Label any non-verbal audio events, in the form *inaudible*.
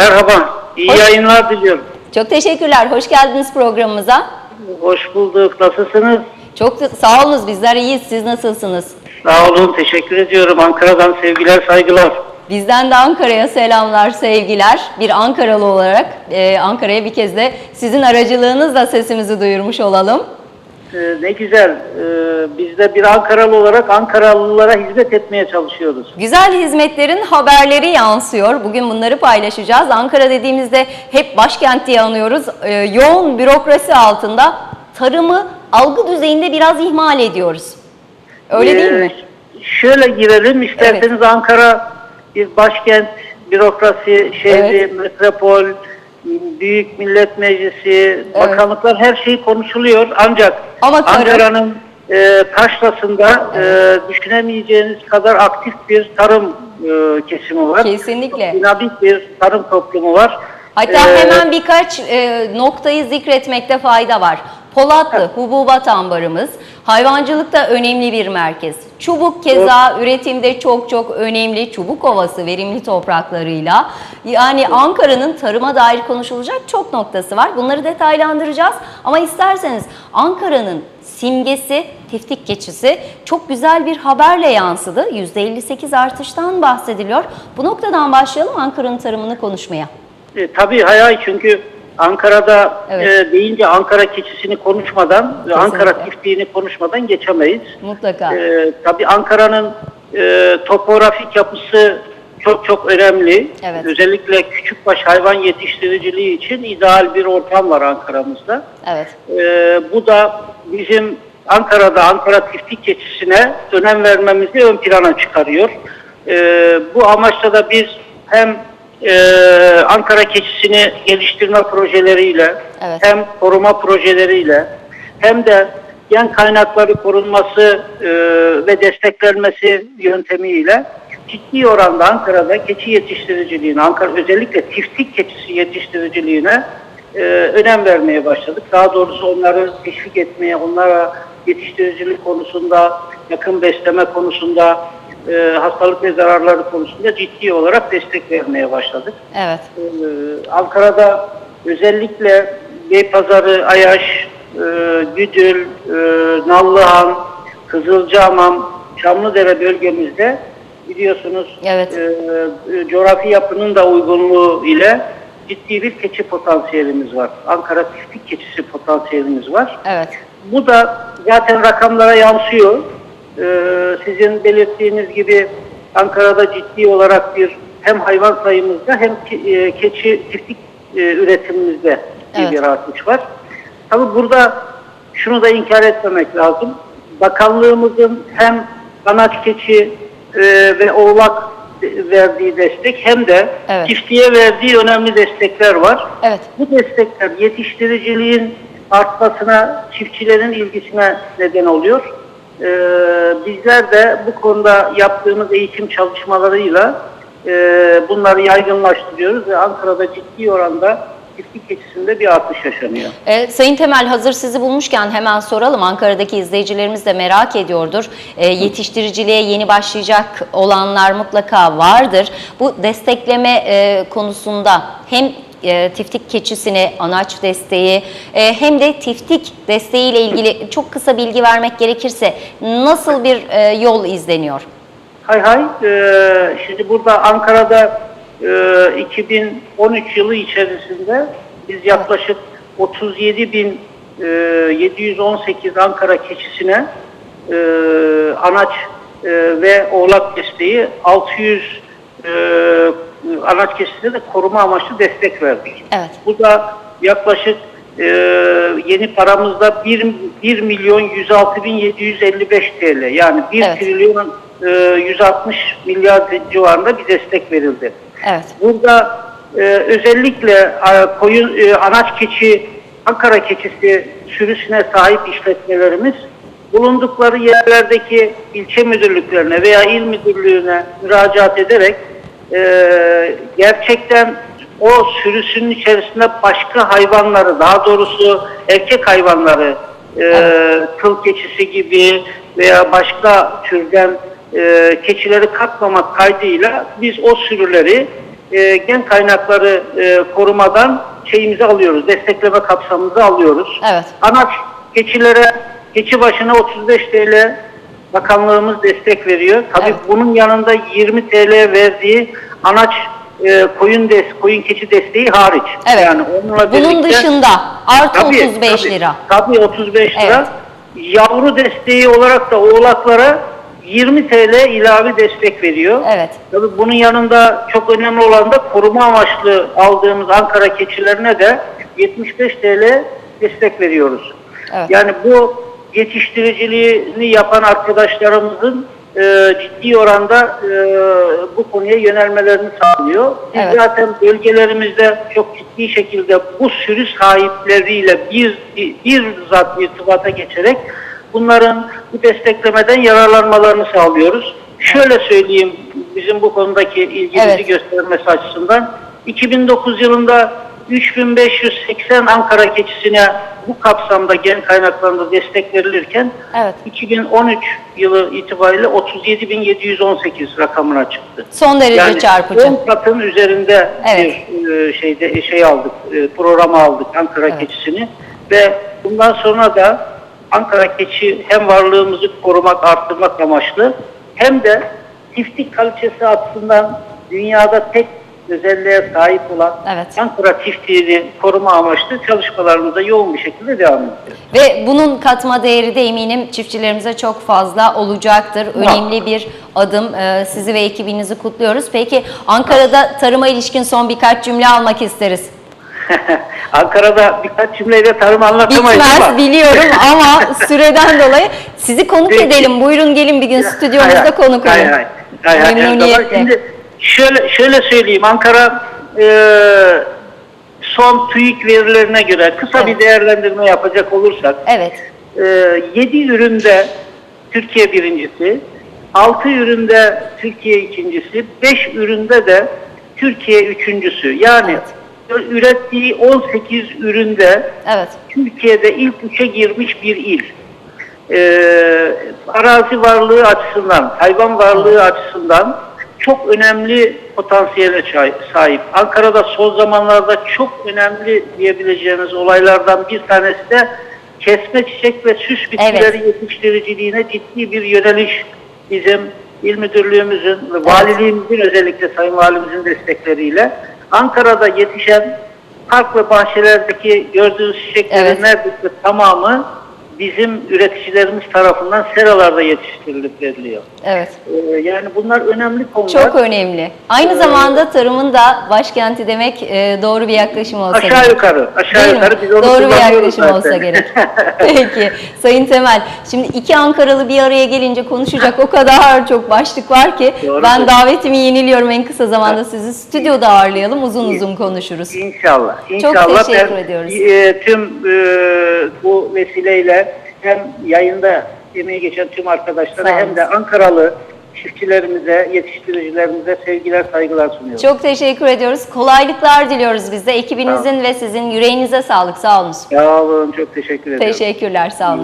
Merhaba, iyi Hoş- yayınlar diliyorum. Çok teşekkürler. Hoş geldiniz programımıza. Hoş bulduk, nasılsınız? Çok da- sağ olunuz. Bizler iyiyiz. Siz nasılsınız? Sağ olun, teşekkür ediyorum. Ankara'dan sevgiler, saygılar. Bizden de Ankara'ya selamlar, sevgiler. Bir Ankaralı olarak e, Ankara'ya bir kez de sizin aracılığınızla sesimizi duyurmuş olalım. Ee, ne güzel, ee, biz de bir Ankaralı olarak Ankaralılara hizmet etmeye çalışıyoruz. Güzel hizmetlerin haberleri yansıyor. Bugün bunları paylaşacağız. Ankara dediğimizde hep başkent diye anıyoruz. E, yoğun bürokrasi altında tarımı algı düzeyinde biraz ihmal ediyoruz. Öyle değil Ee, mi? Şöyle girelim, isterseniz Ankara bir başkent, bürokrasi, şehri, Evet. metropol, büyük millet meclisi, bakanlıklar her şey konuşuluyor. Ancak Ama tarım- Ankara'nın e, taşrasında e, düşünemeyeceğiniz kadar aktif bir tarım e, kesimi var. Kesinlikle. Çok dinamik bir tarım toplumu var. Hatta Ee, hemen birkaç e, noktayı zikretmekte fayda var. Polatlı hububat ambarımız, hayvancılıkta önemli bir merkez. Çubuk keza üretimde çok çok önemli. Çubuk Ovası verimli topraklarıyla. Yani Ankara'nın tarıma dair konuşulacak çok noktası var. Bunları detaylandıracağız. Ama isterseniz Ankara'nın simgesi tiftik keçisi çok güzel bir haberle yansıdı. %58 artıştan bahsediliyor. Bu noktadan başlayalım Ankara'nın tarımını konuşmaya. E, tabii hayal çünkü Ankara'da Evet. e, deyince Ankara keçisini konuşmadan ve Ankara çiftliğini konuşmadan geçemeyiz. Mutlaka. E, tabii Ankara'nın e, topografik yapısı çok çok önemli. Evet. Özellikle küçükbaş hayvan yetiştiriciliği için ideal bir ortam var Ankara'mızda. Evet. E, bu da bizim Ankara'da Ankara çiftlik keçisine önem vermemizi ön plana çıkarıyor. E, bu amaçla da biz hem e, Ankara keçisini geliştirme projeleriyle Evet. hem koruma projeleriyle hem de gen kaynakları korunması e, ve desteklenmesi yöntemiyle ciddi oranda Ankara'da keçi yetiştiriciliğine, Ankara özellikle tiftik keçisi yetiştiriciliğine e, önem vermeye başladık. Daha doğrusu onları teşvik etmeye, onlara yetiştiricilik konusunda, yakın besleme konusunda, e, hastalık ve zararları konusunda ciddi olarak destek vermeye başladık. Evet. Ee, Ankara'da özellikle Beypazarı, Ayaş, e, Güdül, e, Nallıhan, Kızılcahamam, Çamlıdere bölgemizde biliyorsunuz Evet. e, e, coğrafi yapının da uygunluğu ile ciddi bir keçi potansiyelimiz var. Ankara çiftlik keçisi potansiyelimiz var. Evet. Bu da zaten rakamlara yansıyor. Ee, sizin belirttiğiniz gibi Ankara'da ciddi olarak bir hem hayvan sayımızda hem e, keçi çiftlik e, üretimimizde Evet. bir artış var. Tabii burada şunu da inkar etmemek lazım. Bakanlığımızın hem anaç keçi e, ve oğlak verdiği destek hem de Evet. çiftliğe verdiği önemli destekler var. Evet. Bu destekler yetiştiriciliğin artmasına, çiftçilerin ilgisine neden oluyor. Ee, bizler de bu konuda yaptığımız eğitim çalışmalarıyla e, bunları yaygınlaştırıyoruz ve Ankara'da ciddi oranda çiftlik keçisinde bir artış yaşanıyor. Ee, Sayın Temel hazır sizi bulmuşken hemen soralım. Ankara'daki izleyicilerimiz de merak ediyordur. Ee, yetiştiriciliğe yeni başlayacak olanlar mutlaka vardır. Bu destekleme e, konusunda hem e, tiftik keçisine anaç desteği e, hem de tiftik desteğiyle ilgili çok kısa bilgi vermek gerekirse nasıl bir e, yol izleniyor? Hay hay. Şimdi burada Ankara'da e, 2013 yılı içerisinde biz yaklaşık 37 bin e, 718 Ankara keçisine anaç ve oğlak desteği 600 e, anaç keçisine de koruma amaçlı destek verdik. Evet. Bu da yaklaşık e, yeni paramızda 1, 1 milyon 106 bin 755 TL yani 1 Evet. trilyon e, 160 milyar civarında bir destek verildi. Evet. Burada e, özellikle e, koyun e, anaç keçi Ankara keçisi sürüsüne sahip işletmelerimiz bulundukları yerlerdeki ilçe müdürlüklerine veya il müdürlüğüne müracaat ederek e, gerçekten o sürüsünün içerisinde başka hayvanları daha doğrusu erkek hayvanları e, kıl keçisi gibi veya başka türden e, keçileri katmamak kaydıyla biz o sürüleri e, gen kaynakları e, korumadan şeyimizi alıyoruz, destekleme kapsamımızı alıyoruz. Evet. Anaç keçilere keçi başına 35 TL bakanlığımız destek veriyor. Tabii Evet. bunun yanında 20 TL verdiği anaç e, koyun des koyun keçi desteği hariç. Evet. Yani onunla Bunun birlikte- dışında artı Tabii, 35 tabii. lira. Tabii 35 lira. Evet. Yavru desteği olarak da oğlaklara 20 TL ilave destek veriyor. Evet. Tabii bunun yanında çok önemli olan da koruma amaçlı aldığımız Ankara keçilerine de 75 TL destek veriyoruz. Evet. Yani bu yetiştiriciliğini yapan arkadaşlarımızın e, ciddi oranda e, bu konuya yönelmelerini sağlıyor. Biz Evet. zaten bölgelerimizde çok ciddi şekilde bu sürü sahipleriyle bir, bir zat irtibata geçerek bunların bu desteklemeden yararlanmalarını sağlıyoruz. Şöyle söyleyeyim bizim bu konudaki ilgimizi Evet. göstermesi açısından 2009 yılında 3580 Ankara keçisine bu kapsamda gen kaynaklarında destek verilirken Evet. 2013 yılı itibariyle 37.718 rakamına çıktı. Son derece Yani çarpıcı. 10 katın üzerinde Evet. bir e, şeyde şey aldık, e, programa aldık Ankara Evet. keçisini ve bundan sonra da Ankara keçi hem varlığımızı korumak, arttırmak amaçlı hem de çiftlik kalitesi açısından dünyada tek özelliğe sahip olan Evet. Ankara çiftliğini koruma amaçlı çalışmalarımıza yoğun bir şekilde devam ediyoruz. Ve bunun katma değeri de eminim çiftçilerimize çok fazla olacaktır. Önemli bir adım. Ee, Sizi ve ekibinizi kutluyoruz. Peki Ankara'da tarıma ilişkin son birkaç cümle almak isteriz. *laughs* Ankara'da birkaç cümleyle tarım anlatamayız Bitmez ama. biliyorum *laughs* ama süreden dolayı sizi konuk Peki. edelim. Buyurun gelin bir gün stüdyomuzda Hayır, konuk hayır, olun. hayır, hayır, hayır. Memnuniyetle. Şimdi şöyle şöyle söyleyeyim Ankara e, son TÜİK verilerine göre kısa Evet. bir değerlendirme yapacak olursak Evet. 7 üründe Türkiye birincisi, 6 üründe Türkiye ikincisi, 5 üründe de Türkiye üçüncüsü. Yani ürettiği 18 üründe Evet. Türkiye'de ilk üçe girmiş bir il. Ee, arazi varlığı açısından, hayvan varlığı açısından çok önemli potansiyele sahip. Ankara'da son zamanlarda çok önemli diyebileceğimiz olaylardan bir tanesi de kesme çiçek ve süs bitkileri yetiştiriciliğine ciddi bir yöneliş bizim il müdürlüğümüzün ve valiliğimizin özellikle sayın valimizin destekleriyle Ankara'da yetişen park ve bahçelerdeki gördüğünüz çiçeklerin Evet. neredeyse tamamı bizim üreticilerimiz tarafından seralarda yetiştirilip veriliyor. Evet. Ee, yani bunlar önemli konular. Çok önemli. Aynı Ee, zamanda tarımın da başkenti demek e, doğru bir yaklaşım olsa Aşağı gerek. yukarı, aşağı Değil mi? yukarı biz onu Doğru bir yaklaşım zaten. olsa gerek. *laughs* Peki Sayın Temel, şimdi iki Ankaralı bir araya gelince konuşacak *laughs* o kadar çok başlık var ki Doğru ben diyorsun. davetimi yeniliyorum en kısa zamanda sizi stüdyoda ağırlayalım uzun uzun konuşuruz. İnşallah. İnşallah teşekkür ben, ediyoruz. e, tüm e, bu vesileyle hem yayında emeği geçen tüm arkadaşlara hem de Ankaralı çiftçilerimize, yetiştiricilerimize sevgiler, saygılar sunuyorum. Çok teşekkür ediyoruz. Kolaylıklar diliyoruz biz de. Ekibinizin ve sizin yüreğinize sağlık. Sağ olun. Sağ olun, çok teşekkür ederim. Teşekkürler. Sağ olun.